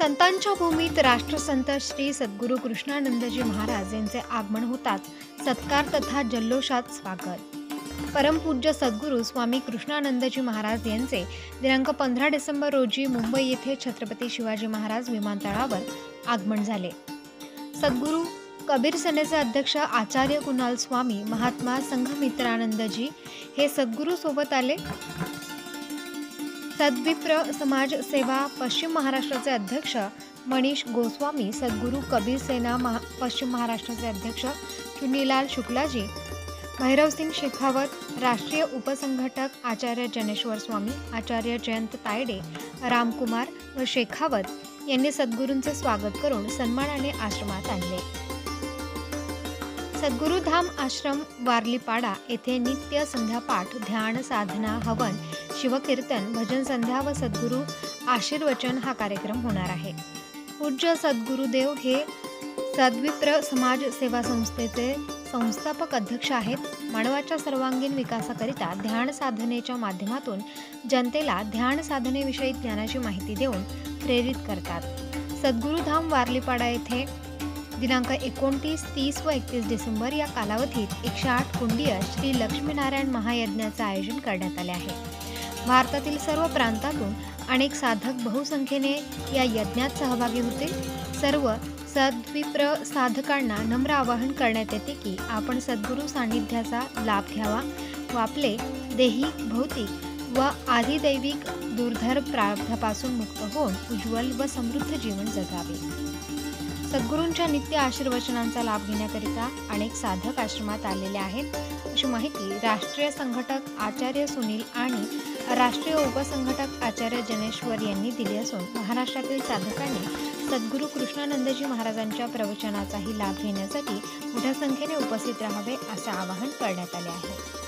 संतांच्या भूमीत राष्ट्रसंत श्री सद्गुरू कृष्णानंदजी महाराज यांचे आगमन होताच सत्कार तथा जल्लोषात स्वागत. परमपूज्य सद्गुरू स्वामी कृष्णानंदजी महाराज यांचे दिनांक पंधरा डिसेंबर रोजी मुंबई येथे छत्रपती शिवाजी महाराज विमानतळावर आगमन झाले. सद्गुरू कबीर सेनेचे अध्यक्ष आचार्य कुणाल स्वामी महात्मा संघमित्रानंदजी हे सद्गुरूसोबत आले. सद्विप्र समाज सेवा पश्चिम महाराष्ट्राचे अध्यक्ष मनीष गोस्वामी सद्गुरू कबीर सेना महा पश्चिम महाराष्ट्राचे अध्यक्ष चुनीलाल शुक्लाजी भैरवसिंग शेखावत राष्ट्रीय उपसंघटक आचार्य जनेश्वर स्वामी आचार्य जयंत तायडे रामकुमार व शेखावत यांनी सद्गुरूंचे स्वागत करून सन्मानाने आश्रमात आणले. सद्गुरुधाम आश्रम वारलीपाडा येथे नित्य संध्यापाठ ध्यान साधना हवन शिवकीर्तन भजन संध्या व सद्गुरू आशीर्वचन हा कार्यक्रम होणार आहे. पूज्य सद्गुरुदेव हे सद्विप्र समाज सेवा संस्थेचे संस्थापक अध्यक्ष आहेत. मानवाच्या सर्वांगीण विकासाकरिता ध्यान साधनेच्या माध्यमातून जनतेला ध्यान साधनेविषयी ज्ञानाची माहिती देऊन प्रेरित करतात. सद्गुरुधाम वारलीपाडा येथे दिनांक एकोणतीस तीस व एकतीस डिसेंबर या कालावधीत एकशे आठ कुंडीय श्री लक्ष्मीनारायण महायज्ञाचं आयोजन करण्यात आले आहे. भारतातील सर्व प्रांतातून अनेक साधक बहुसंख्येने या यज्ञात सहभागी होते. सर्व सद्विप्र साधकांना नम्र आवाहन करण्यात येते की आपण सद्गुरू सान्निध्याचा लाभ घ्यावा. व आपले देही भौतिक व आदिदैविक दुर्धर प्रार्थापासून मुक्त होऊन उज्ज्वल व समृद्ध जीवन जगावे. सद्गुरूंच्या नित्य आशीर्वचनांचा लाभ घेण्याकरिता अनेक साधक आश्रमात आलेले आहेत. अशी माहिती राष्ट्रीय संघटक आचार्य सुनील आणि राष्ट्रीय उपसंघटक आचार्य जनेश्वर यांनी दिली असून महाराष्ट्रातील साधकांनी सद्गुरू कृष्णानंदजी महाराजांच्या प्रवचनाचाही लाभ घेण्यासाठी मोठ्या संख्येने उपस्थित राहावे असे आवाहन करण्यात आले आहे.